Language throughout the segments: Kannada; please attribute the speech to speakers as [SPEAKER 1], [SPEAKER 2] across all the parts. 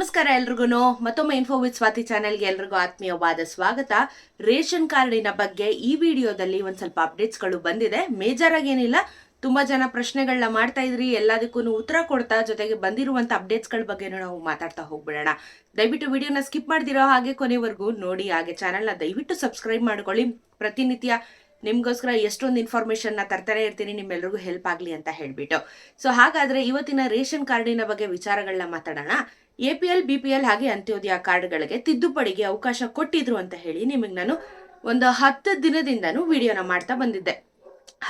[SPEAKER 1] ನಮಸ್ಕಾರ ಎಲ್ರಿಗೂ ಮತ್ತೊಮ್ಮೆ ಇನ್ಫೋ ವಿತ್ ಸ್ವಾತಿ ಚಾನೆಲ್ಗೆ ಎಲ್ರಿಗೂ ಆತ್ಮೀಯವಾದ ಸ್ವಾಗತ. ರೇಷನ್ ಕಾರ್ಡಿನ ಬಗ್ಗೆ ಈ ವಿಡಿಯೋದಲ್ಲಿ ಒಂದು ಸ್ವಲ್ಪ ಅಪ್ಡೇಟ್ಸ್ಗಳು ಬಂದಿದೆ. ಮೇಜರ್ ಆಗೇನಿಲ್ಲ ತುಂಬಾ ಜನ ಪ್ರಶ್ನೆಗಳನ್ನ ಮಾಡ್ತಾ ಇದ್ರಿ ಎಲ್ಲದಕ್ಕೂ ಉತ್ತರ ಕೊಡ್ತಾ ಜೊತೆಗೆ ಬಂದಿರುವಂತ ಅಪ್ಡೇಟ್ಸ್ಗಳ ಬಗ್ಗೆ ನಾವು ಮಾತಾಡ್ತಾ ಹೋಗ್ಬಿಡೋಣ. ದಯವಿಟ್ಟು ವಿಡಿಯೋನ ಸ್ಕಿಪ್ ಮಾಡ್ದಿರೋ ಹಾಗೆ ಕೊನೆವರೆಗೂ ನೋಡಿ, ಹಾಗೆ ಚಾನೆಲ್ನ ದಯವಿಟ್ಟು ಸಬ್ಸ್ಕ್ರೈಬ್ ಮಾಡ್ಕೊಳ್ಳಿ. ಪ್ರತಿನಿತ್ಯ ನಿಮ್ಗೋಸ್ಕರ ಎಷ್ಟೊಂದು ಇನ್ಫಾರ್ಮೇಶನ್ನ ತರ್ತಾನೆ ಇರ್ತೀನಿ, ನಿಮ್ಮೆಲ್ರಿಗೂ ಹೆಲ್ಪ್ ಆಗಲಿ ಅಂತ ಹೇಳ್ಬಿಟ್ಟು. ಸೊ ಹಾಗಾದ್ರೆ ಇವತ್ತಿನ ರೇಷನ್ ಕಾರ್ಡಿನ ಬಗ್ಗೆ ವಿಚಾರಗಳನ್ನ ಮಾತಾಡೋಣ. A P L, B P L ಹಾಗೆ ಅಂತ್ಯೋದಯ ಕಾರ್ಡ್ಗಳಿಗೆ ತಿದ್ದುಪಡಿಗೆ ಅವಕಾಶ ಕೊಟ್ಟಿದ್ರು ಅಂತ ಹೇಳಿ ನಿಮಗೆ ನಾನು ಒಂದು ಹತ್ತು ದಿನದಿಂದನೂ ವಿಡಿಯೋನ ಮಾಡ್ತಾ ಬಂದಿದ್ದೆ.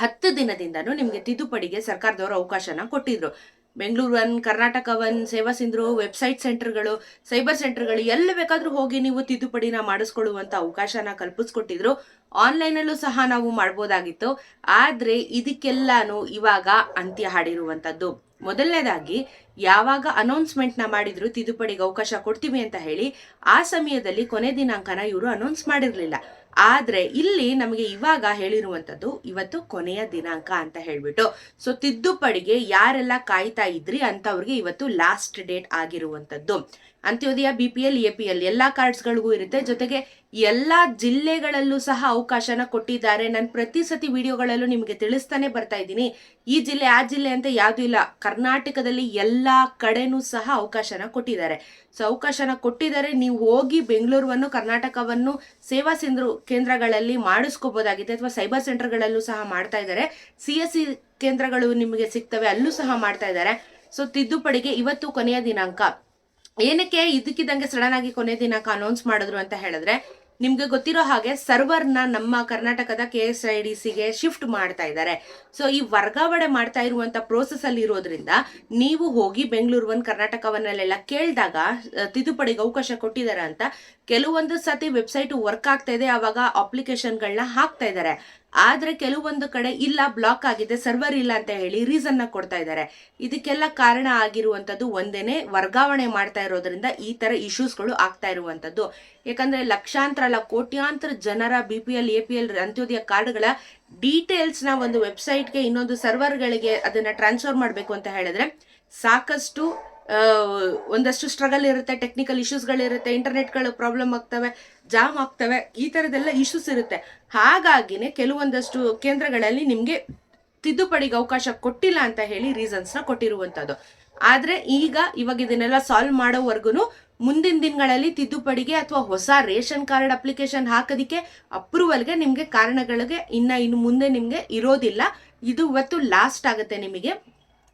[SPEAKER 1] ಹತ್ತು ದಿನದಿಂದನೂ ನಿಮಗೆ ತಿದ್ದುಪಡಿಗೆ ಸರ್ಕಾರದವರು ಅವಕಾಶನ ಕೊಟ್ಟಿದ್ರು. Bengaluru one Karnataka one Seva Sindhu website ಸೆಂಟರ್ಗಳು, cyber ಸೆಂಟರ್ಗಳು ಎಲ್ಲಿ ಬೇಕಾದರೂ ಹೋಗಿ ನೀವು ತಿದ್ದುಪಡಿನ ಮಾಡಿಸ್ಕೊಳ್ಳುವಂಥ ಅವಕಾಶನ ಕಲ್ಪಿಸ್ಕೊಟ್ಟಿದ್ರು. ಆನ್ಲೈನಲ್ಲೂ ಸಹ ನಾವು ಮಾಡ್ಬೋದಾಗಿತ್ತು. ಆದರೆ ಇದಕ್ಕೆಲ್ಲಾನು ಇವಾಗ ಅಂತ್ಯ ಹಾಡಿರುವಂತದ್ದು. ಮೊದಲನೇದಾಗಿ, ಯಾವಾಗ ಅನೌನ್ಸ್ಮೆಂಟ್ನ ಮಾಡಿದ್ರು ತಿದ್ದುಪಡಿಗೆ ಅವಕಾಶ ಕೊಡ್ತೀವಿ ಅಂತ ಹೇಳಿ, ಆ ಸಮಯದಲ್ಲಿ ಕೊನೆ ದಿನಾಂಕನ ಇವರು ಅನೌನ್ಸ್ ಮಾಡಿರಲಿಲ್ಲ. ಆದ್ರೆ ಇಲ್ಲಿ ನಮಗೆ ಇವಾಗ ಹೇಳಿರುವಂತದ್ದು ಇವತ್ತು ಕೊನೆಯ ದಿನಾಂಕ ಅಂತ ಹೇಳಿಬಿಟ್ಟು. ಸೊ ತಿದ್ದುಪಡಿಗೆ ಯಾರೆಲ್ಲ ಕಾಯ್ತಾ ಇದ್ರಿ ಅಂಥವ್ರಿಗೆ ಇವತ್ತು ಲಾಸ್ಟ್ ಡೇಟ್ ಆಗಿರುವಂತದ್ದು Antyodaya B P L A P L ಎಲ್ಲ ಕಾರ್ಡ್ಸ್ಗಳಿಗೂ ಇರುತ್ತೆ. ಜೊತೆಗೆ ಎಲ್ಲಾ ಜಿಲ್ಲೆಗಳಲ್ಲೂ ಸಹ ಅವಕಾಶನ ಕೊಟ್ಟಿದ್ದಾರೆ. ನಾನು ಪ್ರತಿ ಸತಿ ವಿಡಿಯೋಗಳಲ್ಲೂ ನಿಮಗೆ ತಿಳಿಸ್ತಾನೆ ಬರ್ತಾ ಇದ್ದೀನಿ. ಈ ಜಿಲ್ಲೆ, ಆ ಜಿಲ್ಲೆ ಅಂತ ಯಾವುದೂ ಇಲ್ಲ. ಕರ್ನಾಟಕದಲ್ಲಿ ಎಲ್ಲ ಕಡೆನೂ ಸಹ ಅವಕಾಶನ ಕೊಟ್ಟಿದ್ದಾರೆ. ಸೊ, ಅವಕಾಶನ ಕೊಟ್ಟಿದ್ದಾರೆ. ನೀವು ಹೋಗಿ ಬೆಂಗಳೂರನ್ನು, ಕರ್ನಾಟಕವನ್ನು ಸೇವಾ ಸಿಂಧು ಕೇಂದ್ರಗಳಲ್ಲಿ ಮಾಡಿಸ್ಕೋಬೋದಾಗಿದೆ ಅಥವಾ ಸೈಬರ್ ಸೆಂಟರ್ಗಳಲ್ಲೂ ಸಹ ಮಾಡ್ತಾ ಇದ್ದಾರೆ. ಸಿ ಎಸ್ ಸಿ ಕೇಂದ್ರಗಳು ನಿಮಗೆ ಸಿಗ್ತವೆ, ಅಲ್ಲೂ ಸಹ ಮಾಡ್ತಾ ಇದ್ದಾರೆ. ಸೊ, ತಿದ್ದುಪಡಿಗೆ ಇವತ್ತು ಕೊನೆಯ ದಿನಾಂಕ. ಏನಕ್ಕೆ ಇದಕ್ಕಿದ್ದಂಗೆ ಸಡನ್ ಆಗಿ ಕೊನೆ ದಿನಾಂಕ ಅನೌನ್ಸ್ ಮಾಡಿದ್ರು ಅಂತ ಹೇಳಿದ್ರೆ ನಿಮ್ಗೆ ಗೊತ್ತಿರೋ ಹಾಗೆ ಸರ್ವರ್ನ ನಮ್ಮ ಕರ್ನಾಟಕದ ಕೆ ಎಸ್ ಐ ಡಿ ಸಿಗೆ ಶಿಫ್ಟ್ ಮಾಡ್ತಾ ಇದ್ದಾರೆ. ಸೊ ಈ ವರ್ಗಾವಣೆ ಮಾಡ್ತಾ ಇರುವಂತ ಪ್ರೋಸೆಸ್ ಅಲ್ಲಿ ಇರೋದ್ರಿಂದ ನೀವು ಹೋಗಿ ಬೆಂಗಳೂರು ಒನ್ ಕರ್ನಾಟಕವನ್ನೆಲ್ಲ ಕೇಳಿದಾಗ ತಿದ್ದುಪಡಿಗೆ ಅವಕಾಶ ಕೊಟ್ಟಿದ್ದಾರೆ ಅಂತ ಕೆಲವೊಂದು ಸತಿ ವೆಬ್ಸೈಟ್ ವರ್ಕ್ ಆಗ್ತಾ ಇದೆ ಅವಾಗ ಅಪ್ಲಿಕೇಶನ್ಗಳನ್ನ ಹಾಕ್ತಾ ಇದ್ದಾರೆ. ಆದ್ರೆ ಕೆಲವೊಂದು ಕಡೆ ಇಲ್ಲ ಬ್ಲಾಕ್ ಆಗಿದೆ ಸರ್ವರ್ ಇಲ್ಲ ಅಂತ ಹೇಳಿ ರೀಸನ್ನ ಕೊಡ್ತಾ ಇದ್ದಾರೆ. ಇದಕ್ಕೆಲ್ಲ ಕಾರಣ ಆಗಿರುವಂತದ್ದು ಒಂದೇನೆ ವರ್ಗಾವಣೆ ಮಾಡ್ತಾ ಇರೋದ್ರಿಂದ ಈ ತರ ಇಶ್ಯೂಸ್ಗಳು ಆಗ್ತಾ ಇರುವಂತದ್ದು. ಯಾಕಂದ್ರೆ ಲಕ್ಷಾಂತರ ಅಲ್ಲ ಕೋಟ್ಯಾಂತರ ಜನರ B P L A P L Antyodaya ಕಾರ್ಡ್ಗಳ ಡೀಟೇಲ್ಸ್ನ ಒಂದು ವೆಬ್ಸೈಟ್ಗೆ ಇನ್ನೊಂದು ಸರ್ವರ್ಗಳಿಗೆ ಅದನ್ನ ಟ್ರಾನ್ಸ್ಫರ್ ಮಾಡಬೇಕು ಅಂತ ಹೇಳಿದ್ರೆ ಸಾಕಷ್ಟು ಒಂದಷ್ಟು ಸ್ಟ್ರಗಲ್ ಇರುತ್ತೆ ಟೆಕ್ನಿಕಲ್ ಇಶ್ಯೂಸ್ಗಳಿರುತ್ತೆ ಇಂಟರ್ನೆಟ್ಗಳು ಪ್ರಾಬ್ಲಮ್ ಆಗ್ತವೆ ಜಾಮ್ ಆಗ್ತವೆ, ಈ ಥರದ್ದೆಲ್ಲ ಇಶ್ಯೂಸ್ ಇರುತ್ತೆ. ಹಾಗಾಗಿನೇ ಕೆಲವೊಂದಷ್ಟು ಕೇಂದ್ರಗಳಲ್ಲಿ ನಿಮಗೆ ತಿದ್ದುಪಡಿಗೆ ಅವಕಾಶ ಕೊಟ್ಟಿಲ್ಲ ಅಂತ ಹೇಳಿ ರೀಸನ್ಸ್ನ ಕೊಟ್ಟಿರುವಂಥದ್ದು ಆದರೆ ಈಗ ಇವಾಗ ಇದನ್ನೆಲ್ಲ ಸಾಲ್ವ್ ಮಾಡೋವರೆಗೂ ಮುಂದಿನ ದಿನಗಳಲ್ಲಿ ತಿದ್ದುಪಡಿಗೆ ಅಥವಾ ಹೊಸ ರೇಷನ್ ಕಾರ್ಡ್ ಅಪ್ಲಿಕೇಶನ್ ಹಾಕೋದಕ್ಕೆ ಅಪ್ರೂವಲ್ಗೆ ನಿಮಗೆ ಕಾರಣಗಳಿಗೆ ಇನ್ನ ಇನ್ನು ಮುಂದೆ ನಿಮಗೆ ಇರೋದಿಲ್ಲ. ಇದು ಇವತ್ತು ಲಾಸ್ಟ್ ಆಗುತ್ತೆ ನಿಮಗೆ.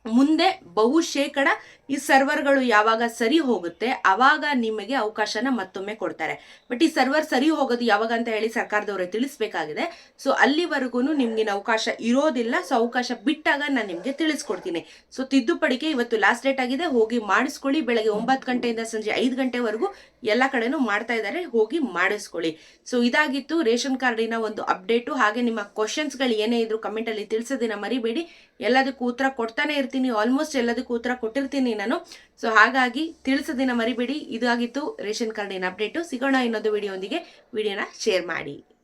[SPEAKER 1] ಮುಂದೆ ಬಹುಶೇಕಡ ಈ ಸರ್ವರ್ಗಳು ಯಾವಾಗ ಸರಿ ಹೋಗುತ್ತೆ, ಅವಾಗ ನಿಮಗೆ ಅವಕಾಶನ ಮತ್ತೊಮ್ಮೆ ಕೊಡ್ತಾರೆ. ಬಟ್ ಈ ಸರ್ವರ್ ಸರಿ ಹೋಗೋದು ಯಾವಾಗ ಅಂತ ಹೇಳಿ ಸರ್ಕಾರದವರೇ ತಿಳಿಸ್ಬೇಕಾಗಿದೆ. ಸೊ ಅಲ್ಲಿವರೆಗೂ ನಿಮ್ಗಿನ ಅವಕಾಶ ಇರೋದಿಲ್ಲ. ಸೊ, ಅವಕಾಶ ಬಿಟ್ಟಾಗ ನಾನು ನಿಮಗೆ ತಿಳಿಸ್ಕೊಡ್ತೀನಿ. ಸೊ ತಿದ್ದುಪಡಿಗೆ ಇವತ್ತು ಲಾಸ್ಟ್ ಡೇಟ್ ಆಗಿದೆ. ಹೋಗಿ ಮಾಡಿಸ್ಕೊಳ್ಳಿ. ಬೆಳಗ್ಗೆ ಒಂಬತ್ತು ಗಂಟೆಯಿಂದ ಸಂಜೆ ಐದು ಗಂಟೆವರೆಗೂ ಎಲ್ಲ ಕಡೆನೂ ಮಾಡ್ತಾ ಇದ್ದಾರೆ. ಹೋಗಿ ಮಾಡಿಸ್ಕೊಳ್ಳಿ. ಸೊ, ಇದಾಗಿತ್ತು. ರೇಷನ್ ಕಾರ್ಡಿನ ಒಂದು ಅಪ್ಡೇಟು. ಹಾಗೆ ನಿಮ್ಮ ಕ್ವಶನ್ಸ್ಗಳು ಏನೇ ಇದ್ರು ಕಮೆಂಟಲ್ಲಿ ತಿಳಿಸೋದಿನ ಮರಿಬೇಡಿ. ಎಲ್ಲದಕ್ಕೂ ಉತ್ತರ ಕೊಡ್ತಾನೆ ಇರ್ತೀನಿ. ಆಲ್ಮೋಸ್ಟ್ ಎಲ್ಲದಕ್ಕೂ ಉತ್ತರ ಕೊಟ್ಟಿರ್ತೀನಿ ನಾನು. ಸೊ ಹಾಗಾಗಿ ತಿಳಿಸೋದಿನ ಮರಿಬೇಡಿ. ಇದಾಗಿತ್ತು ರೇಷನ್ ಕಾರ್ಡಿನ ಅಪ್ಡೇಟು. ಸಿಗೋಣ ಇನ್ನೊಂದು ವಿಡಿಯೋ ಒಂದಿಗೆ. ವಿಡಿಯೋನ ಶೇರ್ ಮಾಡಿ.